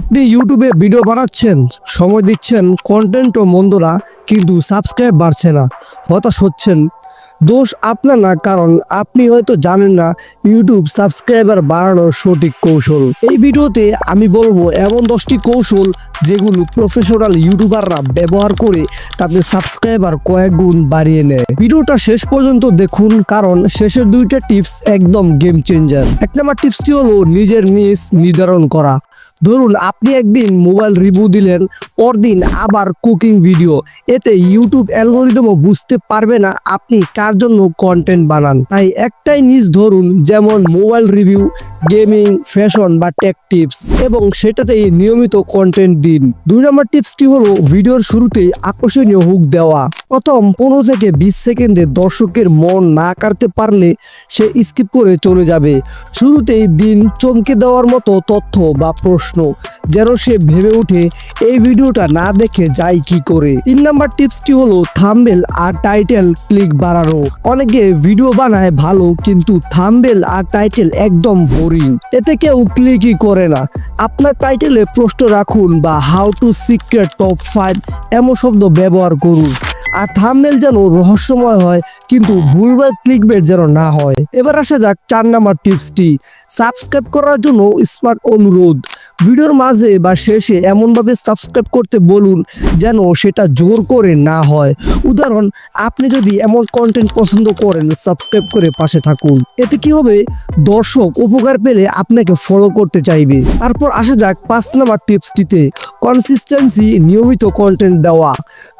আপনি ইউটিউবে ভিডিও বানাচ্ছেন, সময় দিচ্ছেন কন্টেন্টও মন্দরা, কিন্তু সাবস্ক্রাইব বাড়ছে না, হতাশ হচ্ছেন। দোষ আপনার না, কারণ আপনি হয়তো জানেন না ইউটিউব সাবস্ক্রাইবার বাড়ানোর সঠিক কৌশল। এই ভিডিওতে আমি বলব এমন দশটি কৌশল, যেগুলো প্রফেশনাল ইউটিউবাররা ব্যবহার করে তাদের সাবস্ক্রাইবার কয়েক গুণ বাড়িয়ে নেয়। ভিডিওটা শেষ পর্যন্ত দেখুন, কারণ শেষের দুইটা টিপস একদম গেম চেঞ্জার এক নম্বর টিপসটি হলো নিজের নিজ নির্ধারণ করা। ধরুন আপনি একদিন মোবাইল রিভিউ দিলেন, পরদিন আবার কুকিং ভিডিও এতে ইউটিউব অ্যালগোরিদমও বুঝতে পারবে না আপনি কার জন্য কন্টেন্ট বানান। তাই একটাই নিজ ধরুন, যেমন মোবাইল রিভিউ গেমিং, ফ্যাশন বা টেক টিপস এবং সেটাতেই নিয়মিত কন্টেন্ট দিন। দুই নম্বর টিপসটি হলো ভিডিওর শুরুতেই আকর্ষণীয় হুক দেওয়া। প্রথম পনেরো থেকে বিশ সেকেন্ডে দর্শকের মন না কাটতে পারলে সে স্কিপ করে চলে যাবে। শুরুতেই দিন চমকে দেওয়ার মতো তথ্য বা প্রশ্ন। যেন সে ভেবে ওঠে এই ভিডিওটা না দেখে যায় কি করে। তিন নাম্বার টিপসটি হলো থাম্বেল আর টাইটেল ক্লিক বাড়ানো। অনেকে ভিডিও বানায় ভালো কিন্তু থাম্বেল আর টাইটেল একদম বোরিং এতে কেউ ক্লিকই করে না। আপনার টাইটেলে প্রশ্ন রাখুন বা how to secret top five এমন শব্দ ব্যবহার করুন। আর থাম্বনেল যেন রহস্যময় হয় কিন্তু ভুলভাল ক্লিকবেট যেন না হয়। এবার আসা যাক চার নাম্বার টিপসটি। সাবস্ক্রাইব করার জন্য স্মার্ট অনুরোধ। ভিডিওর মাঝে বা শেষে এমনভাবে সাবস্ক্রাইব করতে বলুন যেন সেটা জোর করে না হয়। উদাহরণ, আপনি যদি এমন কন্টেন্ট পছন্দ করেন সাবস্ক্রাইব করে পাশে থাকুন। এতে কি হবে? দর্শক উপকার পেলে আপনাকে ফলো করতে চাইবে। তারপর আসা যাক পাঁচ নাম্বার টিপসটিতে কনসিস্টেন্সি নিয়মিত কন্টেন্ট দেওয়া।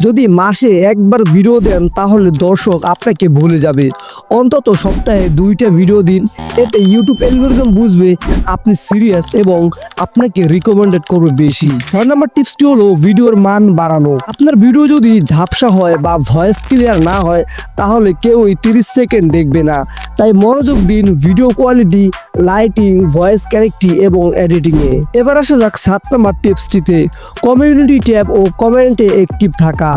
যদি মাসে একবার ভিডিও দেন, তাহলে দর্শক আপনাকে ভুলে যাবে। অন্তত সপ্তাহে দুইটা ভিডিও দিন। এতে ইউটিউব অ্যালগোরিদম বুঝবে আপনি সিরিয়াস এবং আপনাকে রিকমেন্ডেড করবে বেশি। ছয় নম্বর টিপসটি হলো ভিডিওর মান বাড়ানো। আপনার ভিডিও যদি ঝাপসা হয় বা ভয়েস ক্লিয়ার না হয়, তাহলে কেউই তিরিশ সেকেন্ড দেখবে না। তাই মনোযোগ দিন ভিডিও কোয়ালিটি লাইটিং ভয়েস ক্যারেক্টি এবং এডিটিংয়ে এবার আসা যাক সাত নম্বর টিপসটিতে কমিউনিটি ট্যাব ও কমেন্টে অ্যাক্টিভ থাকা।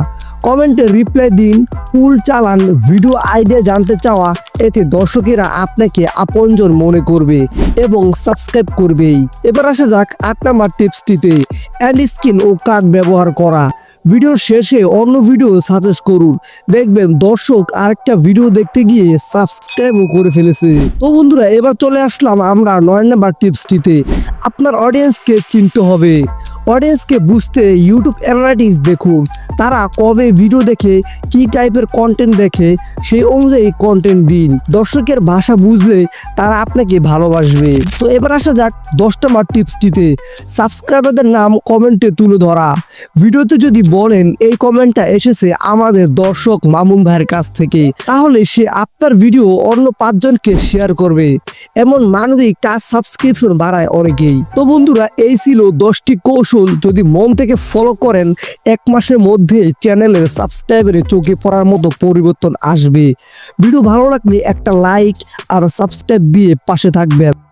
কমেন্টে রিপ্লাই দিন পুল চালান ভিডিও আইডিয়া জানতে চাওয়া, এতে দর্শকেরা আপনাকে আপনজন মনে করবে এবং সাবস্ক্রাইব করবেই। এবার আসা যাক আট নাম্বার টিপসটিতে অ্যান্ড স্ক্রিন ও কাক ব্যবহার করা। ভিডিওর শেষে অন্য ভিডিও সাজেস্ট করুন। দেখবেন দর্শক আরেকটা ভিডিও দেখতে গিয়ে সাবস্ক্রাইবও করে ফেলেছে। তো বন্ধুরা, এবার চলে আসলাম আমরা নয় নাম্বার টিপসটিতে আপনার অডিয়েন্সকে চিনতে হবে। অডিয়েন্সকে বুঝতে ইউটিউব অ্যানালাইটিক্স দেখুন। তারা কবে ভিডিও দেখে কি টাইপের কন্টেন্ট দেখে সেই অনুযায়ী কন্টেন্ট দিন। দর্শকের ভাষা বুঝলে তারা আপনাকে ভালোবাসবে। তো এবার আসা যাক দশ নম্বর টিপসটিতে সাবস্ক্রাইবারদের নাম কমেন্টে তুলে ধরা। ভিডিওতে যদি বলেন, এই কমেন্টটা এসেছে আমাদের দর্শক মামুন ভাইয়ের কাছ থেকে। তাহলে সে আপনার ভিডিও অন্য পাঁচজনকে শেয়ার করবে। এমন মানবিক টাচ সাবস্ক্রিপশন বাড়ায় অনেকেই। তো বন্ধুরা, এই ছিল দশটি কৌশল। যদি মন থেকে ফলো করেন, এক মাসের মধ্যে চ্যানেলের সাবস্ক্রাইবারে চোখে পড়ার মতো পরিবর্তন আসবে। ভিডিও ভালো লাগলে একটা লাইক আর সাবস্ক্রাইব দিয়ে পাশে থাকবেন।